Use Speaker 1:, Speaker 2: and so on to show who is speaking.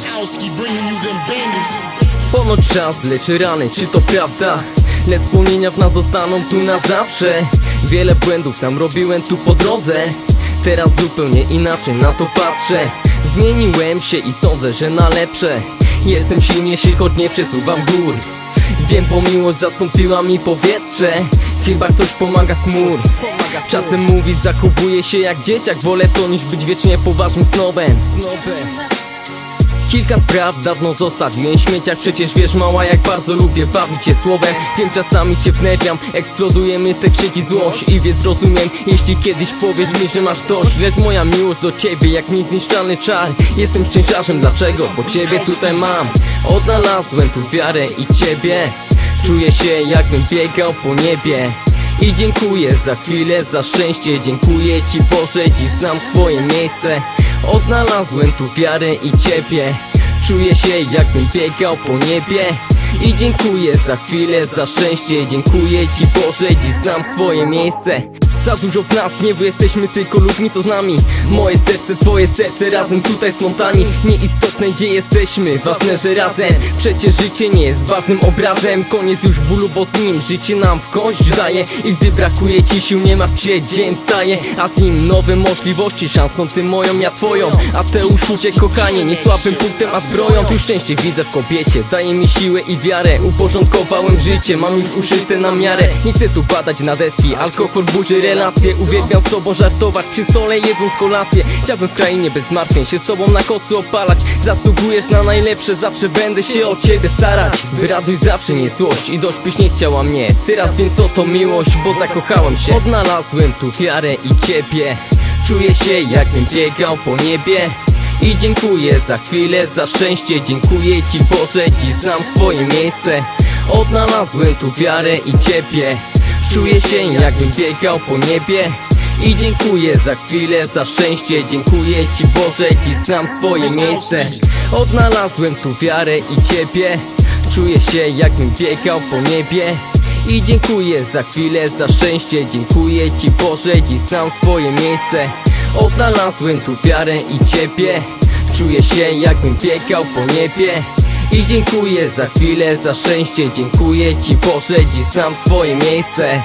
Speaker 1: Kowski bringing you them.
Speaker 2: Ponoć czas leczy rany, czy to prawda? Lecz wspomnienia w nas zostaną tu na zawsze. Wiele błędów sam robiłem tu po drodze. Teraz zupełnie inaczej na to patrzę. Zmieniłem się i sądzę, że na lepsze. Jestem silniejszy, choć nie przesuwam gór. Wiem, bo miłość zastąpiła mi powietrze. Chyba ktoś pomaga smur. Czasem mówi, zachowuję się jak dzieciak. Wolę to niż być wiecznie poważnym snobem Kilka spraw dawno zostawiłem śmieciach Przecież wiesz mała jak bardzo lubię bawić się słowem. Wiem czasami cię wnerwiam, eksploduje mnie te krzyki złość. I więc zrozumiem, jeśli kiedyś powiesz mi, że masz dość Lecz moja miłość do ciebie jak niezniszczalny czar. Jestem szczęściarzem, dlaczego? Bo ciebie tutaj mam. Odnalazłem tu wiarę i ciebie. Czuję się jakbym biegał po niebie. I dziękuję za chwilę, za szczęście. Dziękuję Ci Boże, dziś znam swoje miejsce Odnalazłem tu wiarę i Ciebie Czuję się jakbym biegał po niebie. I dziękuję za chwilę, za szczęście. Dziękuję Ci Boże, dziś znam swoje miejsce za dużo w nas gniewu jesteśmy tylko ludźmi co z nami. Moje serce, twoje serce razem tutaj spontani. Nieistotne gdzie jesteśmy, ważne, że razem. Przecież życie nie jest ważnym obrazem. Koniec już bólu, bo z nim życie nam w kość daje. I gdy brakuje ci sił, nie martw się, dzień staje A z nim nowe możliwości, szansą ty moją, ja twoją. A te uczucie, kochanie, nie słabym punktem, a zbroją. Tu szczęście widzę w kobiecie, daje mi siłę i wiarę. Uporządkowałem życie, mam już uszyte na miarę. Nie chcę tu badać na deski, alkohol burzy relacje Uwielbiam z tobą żartować, przy stole jedząc kolację. Chciałbym w krainie bez zmartwień się z tobą na kocu opalać. Zasługujesz na najlepsze, zawsze będę się o ciebie starać. By zawsze nie złość i dość byś nie chciała mnie. Teraz wiem co to miłość, bo zakochałem się. Odnalazłem tu wiarę i ciebie. Czuję się jakbym biegał po niebie. I dziękuję za chwilę, za szczęście. Dziękuję Ci Boże, dziś znam swoje miejsce. Odnalazłem tu wiarę i Ciebie Czuję się jakbym biegał po niebie. I dziękuję za chwilę, za szczęście. Dziękuję Ci Boże, dziś znam swoje miejsce. Odnalazłem tu wiarę i Ciebie. Czuję się jakbym biegał po niebie. I dziękuję za chwilę, za szczęście. Dziękuję Ci Boże, dziś znam swoje miejsce. Odnalazłem tu wiarę i Ciebie. Czuję się jakbym biegał po niebie i dziękuję za chwilę, za szczęście. Dziękuję Ci Boże, dziś znam swoje miejsce